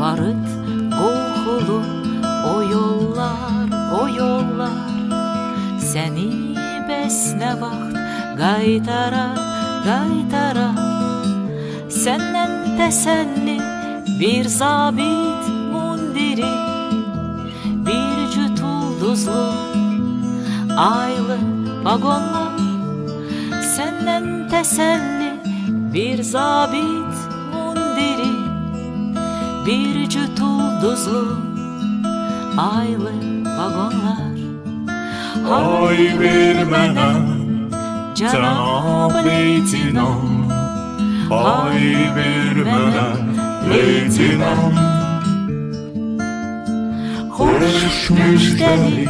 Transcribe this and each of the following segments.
Barut kokulu o yollar, o yollar. Seni besne vaxt qaytarar, qaytarar Səndən təsəlli bir zabit mundiri. Bir cüt ulduzlu aylı vagonlar Səndən təsəlli bir zabit mundiri. Bir cüt ulduzlu aylı vagonlar. Ver mənə Cənab Cənab leytinam Ay ver mənə leytinam Xoş müjdəli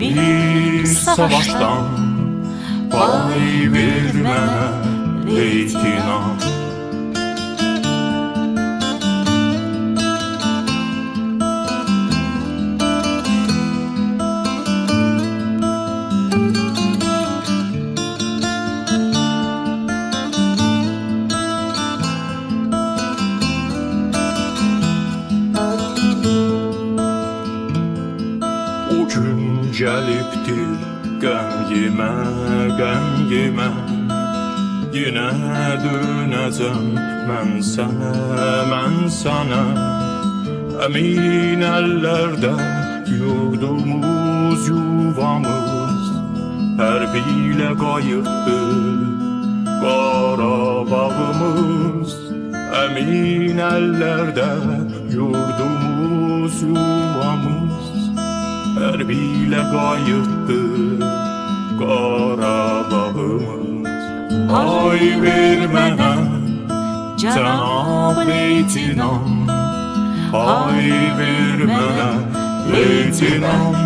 bir savaşdan Pay ver mənə leytinam gəlibdir qəm yemə, qəm yemə Yenə dönəcəm mən sənə, mən sənə Əmin əllərdə yurdumuz, yuvamız. Hərbilə qayıtdır Qarabağımız Əmin əllərdə yurdumuz, yuvamız Hərbilə qayıtdı Qarabağımız Ay ver mənə Cənab Cənab leytinam Ay ver mənə leytinam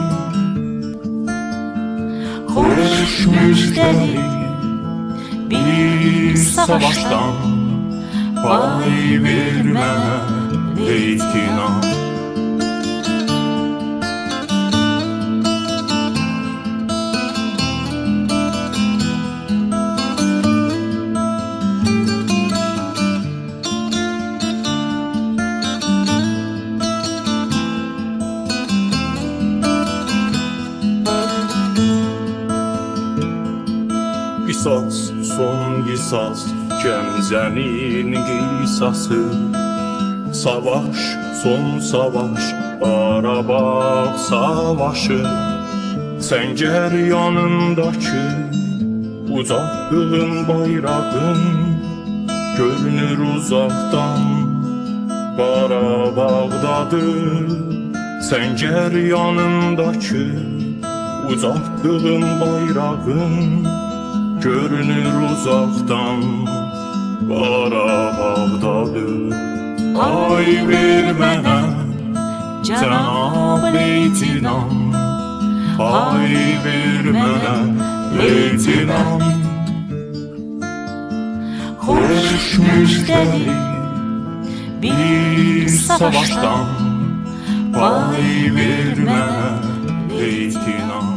Xoş müjdəli bir savaşdan Pay ver mənə Qisas, son qisas, Gəncənin qisası Savaş, son savaş, Qarabağ savaşı. Səngər yanındakı Uzattığın bayrağın Görünür uzaqdan Qarabağdadır Səngər yanındakı Uzattığın bayrağın Görünür uzaqdan Qarabağdadır Ay ver mənə Cənab leytinam Ay ver mənə leytinam Xoş müjdəli bir savaşdan Pay ver mənə leytinam